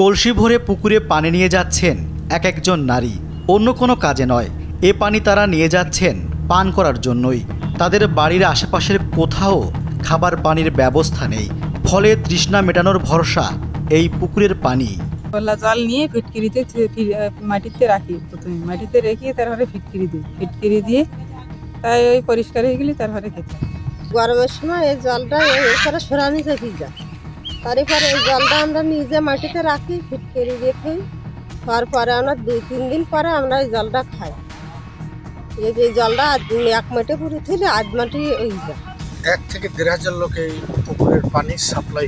কলসি ভরে পুকুরে পানি নিয়ে যাচ্ছেন এক একজন নারী। অন্য কোনো কাজে নয়। এ পানি তারা নিয়ে যাচ্ছেন পান করার জন্যই। তাদের বাড়ির আশেপাশের কোথাও খাবার পানির ব্যবস্থা নেই। ফলে তৃষ্ণা মেটানোর ভরসা এই পুকুরের পানি। জল নিয়ে ফিটকিরিতে মাটিতে রাখি প্রথমে। মাটিতে রেখে তারপরে ফিটকিরি দিই। ফিটকিরি দিয়ে তাই ওই পরিষ্কার হয়ে গেলে তারপরে খেতে গরমের সময় এই জলটা এরপরে সরানি চাপি যায়। তারপরে এই জলটা আমরা নিজে মাটিতে রাখি ফিটকেরি রেখে তারপরে আমরা দুই তিন দিন পরে আমরা এই জলটা খাই। এই যে জলটা এক মাটি পুরে থেকে আধ মাটি হয়ে যায়। এক থেকে দেড় হাজার লোক এই পুকুরের পানি সাপ্লাই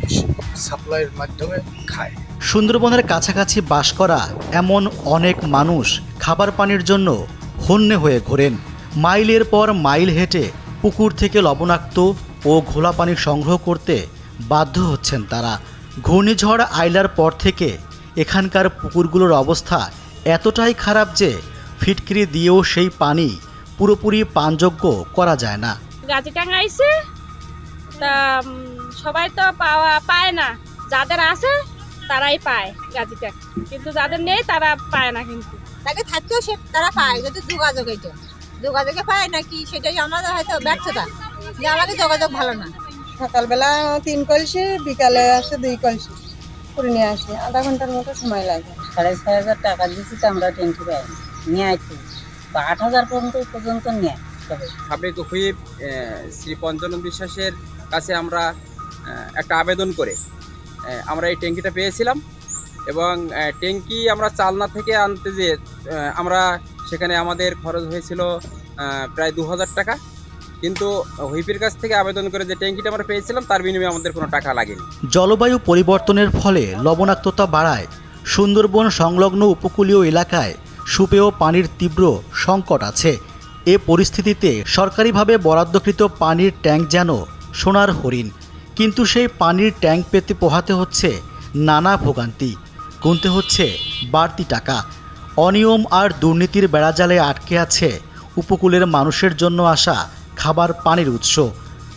সাপ্লাইয়ের মাধ্যমে খায়। সুন্দরবনের কাছাকাছি বাস করা এমন অনেক মানুষ খাবার পানির জন্য হন্যে হয়ে ঘোরেন। মাইলের পর মাইল হেঁটে পুকুর থেকে লবণাক্ত ও ঘোলা পানি সংগ্রহ করতে বাধ্য হচ্ছেন তারা। ঘূর্ণিঝড় আইলার পর থেকে এখানকার পুকুরগুলোর অবস্থা এতটাই খারাপ যে ফিটকিরি দিয়েও সেই পানি পুরোপুরি পানযোগ্য করা যায় না। গাছে টাঙাইছে তা সবাই তো পাওয়া পায় না। যাদের আছে তারাই পায় গাছিটা। কিন্তু যাদের নেই তারা পায় না কিন্তু। তাকে থাকতেও সে তারা পায় যদি যোগাযোগ এটা যোগাযোগে পায় নাকি সেটাই আমাদের হয়তো ব্যর্থতা। যে আমাদের যোগাযোগ ভালো না। সকালবেলা তিন কলসি বিকালে আসে দুই কলসি করে নিয়ে আসি। আধা ঘণ্টার মতো সময় লাগে। সাড়ে ছয় হাজার টাকা দিয়েছি তো আমরা ট্যাঙ্কি পাই। নিয়ে আইছি। বা আট হাজার পর্যন্ত পর্যন্ত নেয় তবে সাবেক হুইপ আহ, শ্রী পঞ্চানন বিশ্বাসের কাছে আমরা একটা আবেদন করে আমরা এই ট্যাঙ্কিটা পেয়েছিলাম এবং ট্যাঙ্কি আমরা চালনা থেকে আনতে যে আমরা সেখানে আমাদের খরচ হয়েছিল প্রায় দু হাজার টাকা। কিন্তু হুইপের কাছ থেকে আবেদন করে যে ট্যাঙ্কিটা আমরা পেয়েছিলাম, তার বিনিময়ে আমাদের কোনো টাকা লাগেনি। জলবায়ু পরিবর্তনের ফলে লবণাক্ততা বাড়ায়, সুন্দরবন সংলগ্ন উপকূলীয় এলাকায় সুপেয় পানির তীব্র সংকট আছে। এ পরিস্থিতিতে সরকারিভাবে বরাদ্দকৃত পানির ট্যাঙ্ক যেন সোনার হরিণ, কিন্তু সেই পানির ট্যাঙ্ক পেতে পোহাতে হচ্ছে নানা ভোগান্তি, গুনতে হচ্ছে বাড়তি টাকা। অনিয়ম আর দুর্নীতির বেড়াজালে আটকে আছে উপকূলের মানুষের জন্য আসা খাবার পানির উৎস।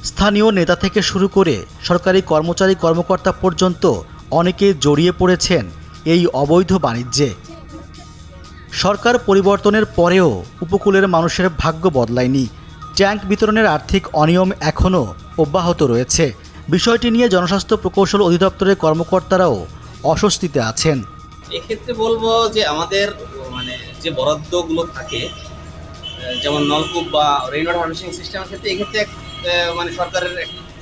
স্থানীয় নেতা থেকে শুরু করে সরকারি কর্মচারী কর্মকর্তা পর্যন্ত অনেকে জড়িয়ে পড়েছেন এই অবৈধ বাণিজ্যে। সরকার পরিবর্তনের পরেও উপকূলের মানুষের ভাগ্য বদলায়নি। ট্যাঙ্ক বিতরণের আর্থিক অনিয়ম এখনও অব্যাহত রয়েছে। বিষয়টি নিয়ে জনস্বাস্থ্য প্রকৌশল অধিদপ্তরের কর্মকর্তারাও অস্বস্তিতে আছেন। এক্ষেত্রে বলব যে আমাদের মানে যে বরাদ্দগুলো থাকে যেমন নলকূপ বা রেইন ওয়াটার হার্ভেস্টিং সিস্টেমের ক্ষেত্রে এক্ষেত্রে এক, মানে সরকারের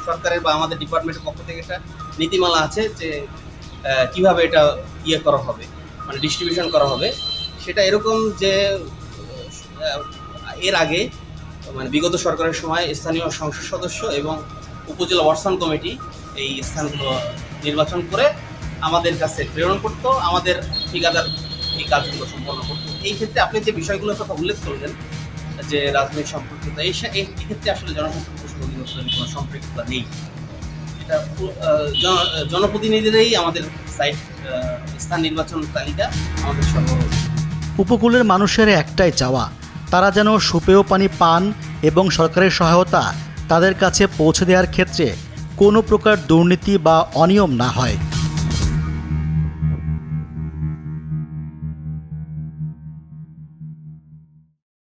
সরকারের বা আমাদের ডিপার্টমেন্টের পক্ষ থেকে একটা নীতিমালা আছে যে কীভাবে এটা ইয়ে করা হবে মানে ডিস্ট্রিবিউশন করা হবে। সেটা এরকম যে এর আগে মানে বিগত সরকারের সময় স্থানীয় সংসদ সদস্য এবং উপজেলা ওয়ার্সান কমিটি এই স্থানগুলো নির্বাচন করে আমাদের কাছে প্রেরণ করতো আমাদের ঠিকাদার এই কাজগুলো সম্পন্ন করতো। এই ক্ষেত্রে আপনি যে বিষয়গুলোর কথা উল্লেখ করলেন যে রাজনৈতিক সম্পৃক্ততা, এই ক্ষেত্রে আসলে জনস্বাস্থ্য প্রকৌশল অধিদপ্তরের কোনো সম্পৃক্ততা নেই। এটা জনপ্রতিনিধিরাই আমাদের সাইট স্থান নির্বাচন তালিকা আমাদের সরবরাহ উপকূলের মানুষের একটাই চাওয়া, তারা যেন সুপেয় পানি পান এবং সরকারের সহায়তা তাদের কাছে পৌঁছে দেওয়ার ক্ষেত্রে কোনো প্রকার দুর্নীতি বা অনিয়ম না হয়।